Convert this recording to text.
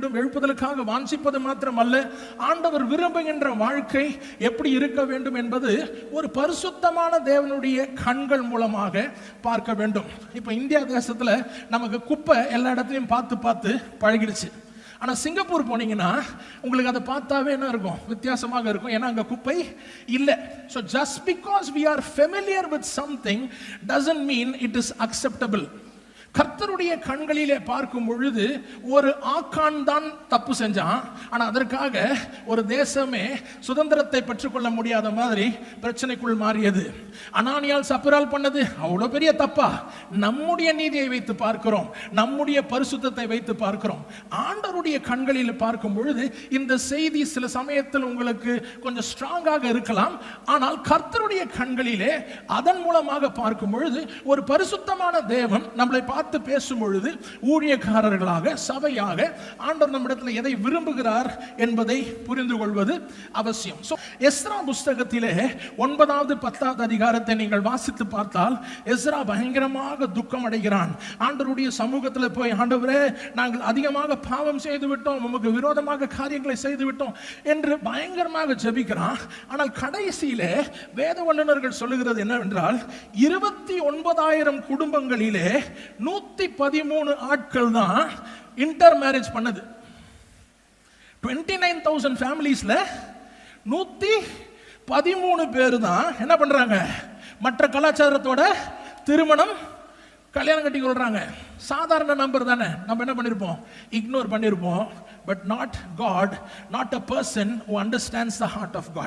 வேண்டும். எழுப்புதலுக்காக வாஞ்சிப்பது மாத்திரமல்ல. ஆண்டவர் விரும்புகின்ற வாழ்க்கை எப்படி இருக்க வேண்டும் என்பது ஒரு பரிசுத்தமான தேவனுடைய கண்கள் மூலமாக பார்க்க வேண்டும். இப்போ இந்தியா தேசத்தில் நமக்கு குப்பை எல்லா இடத்துலையும் பார்த்து பார்த்து பழகிடுச்சு. ஆனால் சிங்கப்பூர் போனீங்கன்னா உங்களுக்கு அதை பார்த்தாவே என்ன இருக்கும்? வித்தியாசமாக இருக்கும். ஏன்னா அங்கே குப்பை இல்லை. So just because we are familiar with something doesn't mean it is acceptable கர்த்தருடைய கண்களிலே பார்க்கும் பொழுது ஒரு ஆக்கான் தான் தப்பு செஞ்சான். ஆனால் அதற்காக ஒரு தேசமே சுதந்திரத்தை பெற்றுக்கொள்ள முடியாத மாதிரி பிரச்சனைக்குள் மாறியது. அனானியால் சப்பரால் பண்ணது. அவ்வளோ பெரிய தப்பா? நம்முடைய நீதியை வைத்து பார்க்கிறோம். நம்முடைய பரிசுத்தத்தை வைத்து பார்க்கிறோம். ஆண்டவருடைய கண்களில் பார்க்கும் பொழுது இந்த செய்தி சில சமயத்தில் உங்களுக்கு கொஞ்சம் ஸ்ட்ராங்காக இருக்கலாம். ஆனால் கர்த்தருடைய கண்களிலே அதன் மூலமாக பார்க்கும் பொழுது ஒரு பரிசுத்தமான தேவன் நம்மளை பார்த்து பேசும் பொழுது ஊழியக்காரர்களாக சபையாக ஆண்டவர் நம்மிடத்தில் எதை விரும்புகிறார் என்பதை புரிந்து கொள்வது அவசியம். ஸோ எஸ்ரா புஸ்தகத்திலே ஒன்பதாவது பத்தாவது அதிகாரத்தை நீங்கள் வாசித்து பார்த்தால் எஸ்ரா பயங்கரமாக துக்கம் அடைகிறான். ஆண்டவருடைய சமூகத்தில் போய் ஆண்டவரே நாங்கள் அதிகமாக பாவம் செய்து விட்டோம் உமக்கு விரோதமாக காரியங்களை செய்து விட்டோம் என்று பயங்கரமாக ஜெபிக்கிறான். ஆனால் கடைசியிலே வேத வல்லுநர்கள் சொல்லுகிறது என்னவென்றால் இருபத்தி ஒன்பதாயிரம் குடும்பங்களிலே நூத்தி பதிமூணு ஆட்கள் தான் இன்டர் மேரேஜ் பண்ணது. டுவெண்ட்டி நைன் தௌசண்ட் ஃபேமிலிஸில் நூற்றி பதிமூணு பேர் தான் என்ன பண்ணுறாங்க மற்ற கலாச்சாரத்தோட திருமணம் கல்யாணம் கட்டி கொள்கிறாங்க சாதாரண நம்பர் தானே. நம்ம என்ன பண்ணியிருப்போம் இக்னோர் பண்ணியிருப்போம் but not God not a person who understands the heart of God